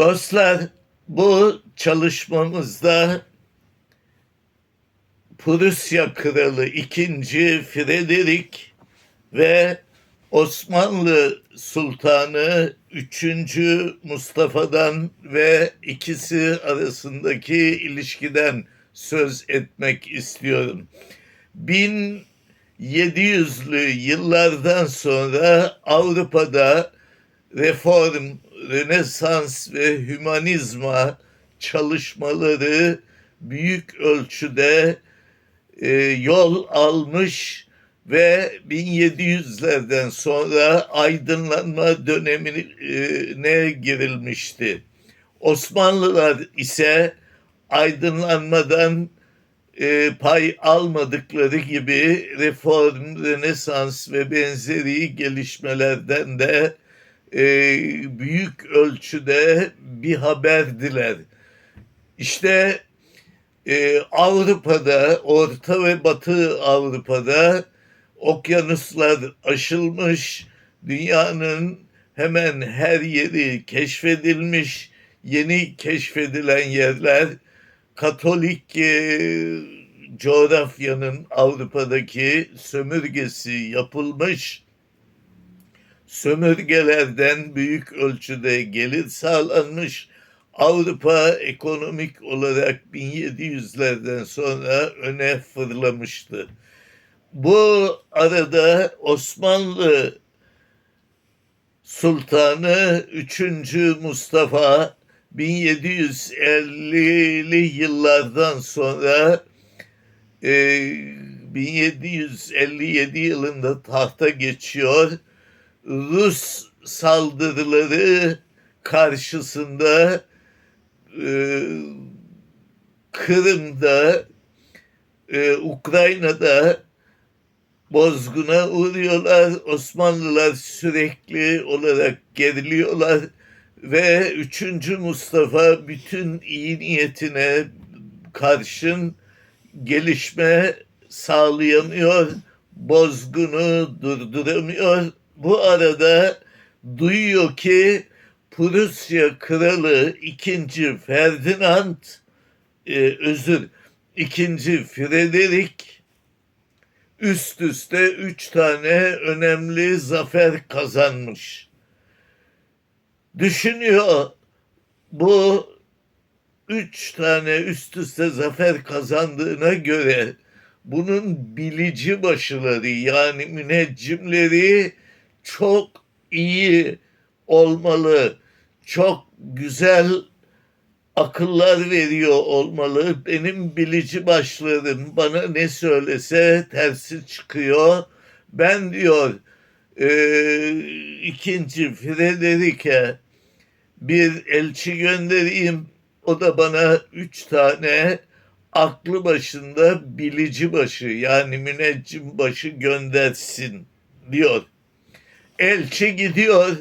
Dostlar bu çalışmamızda Prusya Kralı 2. Frederick ve Osmanlı Sultanı 3. Mustafa'dan ve ikisi arasındaki ilişkiden söz etmek istiyorum. 1700'lü yıllardan sonra Avrupa'da reform, Rönesans ve hümanizma çalışmaları büyük ölçüde e, yol almış ve 1700'lerden sonra aydınlanma dönemine girilmişti. Osmanlılar ise aydınlanmadan e, pay almadıkları gibi reform, rönesans ve benzeri gelişmelerden de e, büyük ölçüde bir haberdiler. İşte e, Avrupa'da, Orta ve Batı Avrupa'da okyanuslar aşılmış, dünyanın hemen her yeri keşfedilmiş, yeni keşfedilen yerler Katolik e, coğrafyanın Avrupa'daki sömürgesi yapılmış sömürgelerden büyük ölçüde gelir sağlanmış. Avrupa ekonomik olarak 1700'lerden sonra öne fırlamıştı. Bu arada Osmanlı Sultanı 3. Mustafa 1750'li yıllardan sonra e, 1757 yılında tahta geçiyor. Rus saldırıları karşısında e, Kırım'da, e, Ukrayna'da bozguna uğruyorlar. Osmanlılar sürekli olarak geriliyorlar ve 3. Mustafa bütün iyi niyetine karşın gelişme sağlayamıyor. Bozgunu durduramıyor. Bu arada duyuyor ki Prusya Kralı 2. Ferdinand e, özür 2. Frederick üst üste üç tane önemli zafer kazanmış. Düşünüyor bu üç tane üst üste zafer kazandığına göre bunun bilici başıları yani müneccimleri çok iyi olmalı, çok güzel akıllar veriyor olmalı. Benim bilici başlarım bana ne söylese tersi çıkıyor. Ben diyor e, ikinci Frederick'e bir elçi göndereyim. O da bana üç tane aklı başında bilici başı yani müneccim başı göndersin diyor. Elçi gidiyor,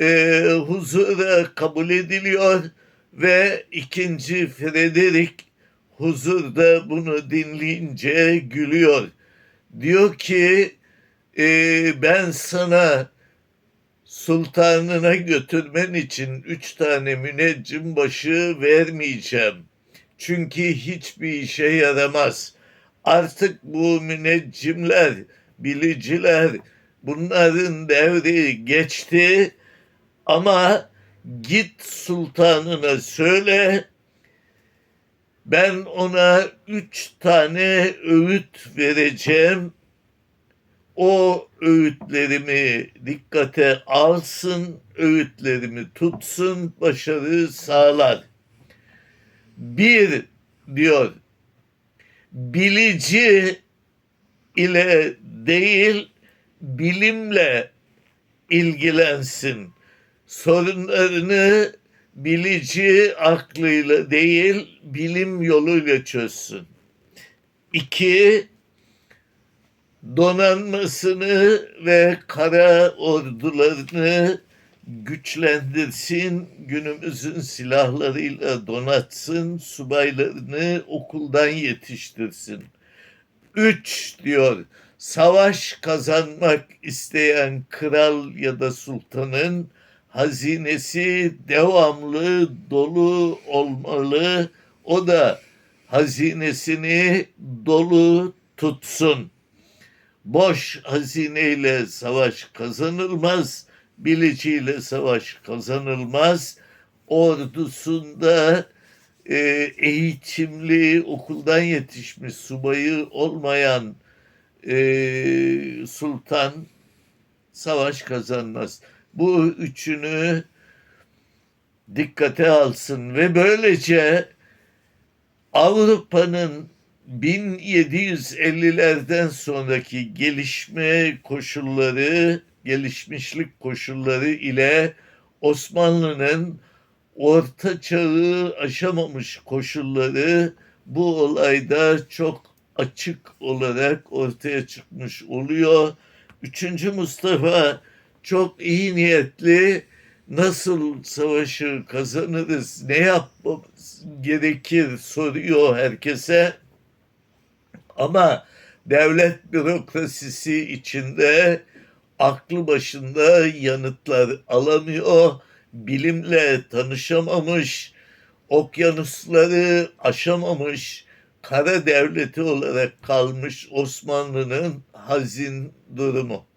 e, huzura kabul ediliyor ve ikinci Frederick huzurda bunu dinleyince gülüyor. Diyor ki e, ben sana sultanına götürmen için üç tane müneccim başı vermeyeceğim. Çünkü hiçbir işe yaramaz. Artık bu müneccimler, biliciler bunların devri geçti ama git sultanına söyle ben ona üç tane öğüt vereceğim. O öğütlerimi dikkate alsın, öğütlerimi tutsun, başarı sağlar. Bir diyor, bilici ile değil, bilimle ilgilensin. Sorunlarını bilici aklıyla değil, bilim yoluyla çözsün. İki, donanmasını ve kara ordularını güçlendirsin, günümüzün silahlarıyla donatsın, subaylarını okuldan yetiştirsin. Üç diyor, savaş kazanmak isteyen kral ya da sultanın hazinesi devamlı dolu olmalı. O da hazinesini dolu tutsun. Boş hazineyle savaş kazanılmaz, biliciyle savaş kazanılmaz. Ordusunda e, eğitimli, okuldan yetişmiş subayı olmayan e, sultan savaş kazanmaz. Bu üçünü dikkate alsın ve böylece Avrupa'nın 1750'lerden sonraki gelişme koşulları, gelişmişlik koşulları ile Osmanlı'nın orta çağı aşamamış koşulları bu olayda çok açık olarak ortaya çıkmış oluyor. Üçüncü Mustafa çok iyi niyetli nasıl savaşı kazanırız, ne yapmamız gerekir soruyor herkese. Ama devlet bürokrasisi içinde aklı başında yanıtlar alamıyor, bilimle tanışamamış, okyanusları aşamamış, kara devleti olarak kalmış Osmanlı'nın hazin durumu.